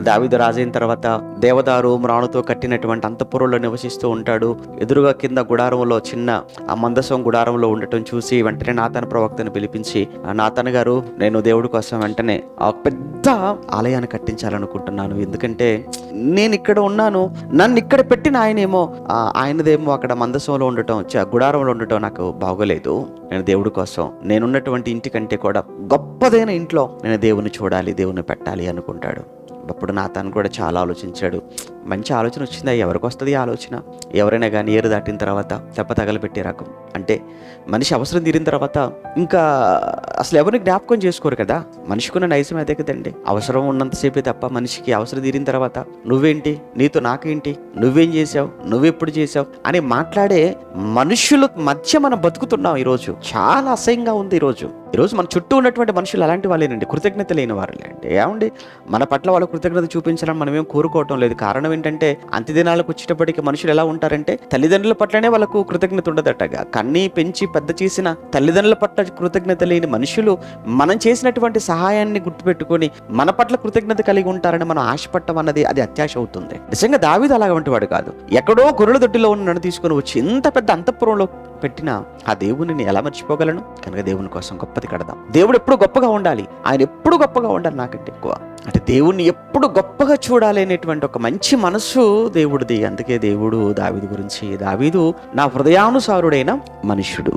దావిదు రాజైన తర్వాత దేవదారు మ్రాణుతో కట్టినటువంటి అంతఃపురంలో నివసిస్తూ ఉంటాడు. ఎదురుగా కింద గుడారంలో చిన్న ఆ మందసం గుడారంలో ఉండటం చూసి వెంటనే నాతన ప్రవక్తను పిలిపించి "ఆ గారు నేను దేవుడి కోసం వెంటనే ఆ పెద్ద ఆలయాన్ని కట్టించాలనుకుంటున్నాను. ఎందుకంటే నేను ఇక్కడ ఉన్నాను. నన్ను ఇక్కడ పెట్టిన ఆయనేమో ఆయనదేమో అక్కడ మందసంలో ఉండటం గుడారంలో ఉండటం నాకు బాగోలేదు. నేను దేవుడి కోసం నేనున్నటువంటి ఇంటికంటే కూడా గొప్పదైన ఇంట్లో నేను దేవుని చూడాలి దేవుని పెట్టాలి అనుకుంటాడు. అప్పుడు నాతను కూడా చాలా ఆలోచించాడు. మంచి ఆలోచన వచ్చిందా? ఎవరికి వస్తుంది ఆలోచన? ఎవరైనా కానీ ఏరు దాటిన తర్వాత తెప్ప తగలబెట్టే రకం. అంటే మనిషి అవసరం తీరిన తర్వాత ఇంకా అసలు ఎవరిని జ్ఞాపకం చేసుకోరు కదా? మనిషికున్న నైజం అదే కదండి. అవసరం ఉన్నంతసేపే తప్ప మనిషికి అవసరం తీరిన తర్వాత నువ్వేంటి? నీతో నాకేంటి? నువ్వేం చేసావు నువ్వెప్పుడు చేసావు అని మాట్లాడే మనుషుల మధ్య మనం బతుకుతున్నాం ఈరోజు. చాలా అసహ్యంగా ఉంది ఈరోజు. ఈరోజు మన చుట్టూ ఉన్నటువంటి మనుషులు అలాంటి వాళ్ళేనండి. కృతజ్ఞత లేని వారులే అంటే ఏమండి? మన పట్ల వాళ్ళ కృతజ్ఞత చూపించాలని మనం ఏం కోరుకోవటం లేదు. కారణం ఏంటంటే అంత్యదినాలకు వచ్చేటప్పటికి మనుషులు ఎలా ఉంటారంటే తల్లిదండ్రుల పట్లనే వాళ్ళకు కృతజ్ఞత ఉండదటగా కన్నీ పెంచి పెద్ద చేసిన తల్లిదండ్రుల పట్ల కృతజ్ఞత లేని మనుషులు మనం చేసినటువంటి సహాయాన్ని గుర్తుపెట్టుకొని మన పట్ల కృతజ్ఞత కలిగి ఉంటారని మనం ఆశపట్టం అన్నది అది అత్యాశ అవుతుంది. నిజంగా దావీదు అలాగంటి వాడు కాదు. ఎక్కడో గొర్రెల దొడ్డిలో ఉన్న నన్ను తీసుకొని వచ్చి ఇంత పెద్ద అంతఃపురంలో పెట్టిన ఆ దేవుని నేను ఎలా మర్చిపోగలను? కనుక దేవుని కోసం గొప్పది కడదాం. దేవుడు ఎప్పుడు గొప్పగా ఉండాలి? ఆయన ఎప్పుడు గొప్పగా ఉండాలి నాకంటే ఎక్కువ? అంటే దేవుణ్ణి ఎప్పుడు గొప్పగా చూడాలి అనేటువంటి ఒక మంచి మనస్సు దేవుడిది. అందుకే దేవుడు దావీదు గురించి దావీదు నా హృదయానుసారుడైన మనుష్యుడు.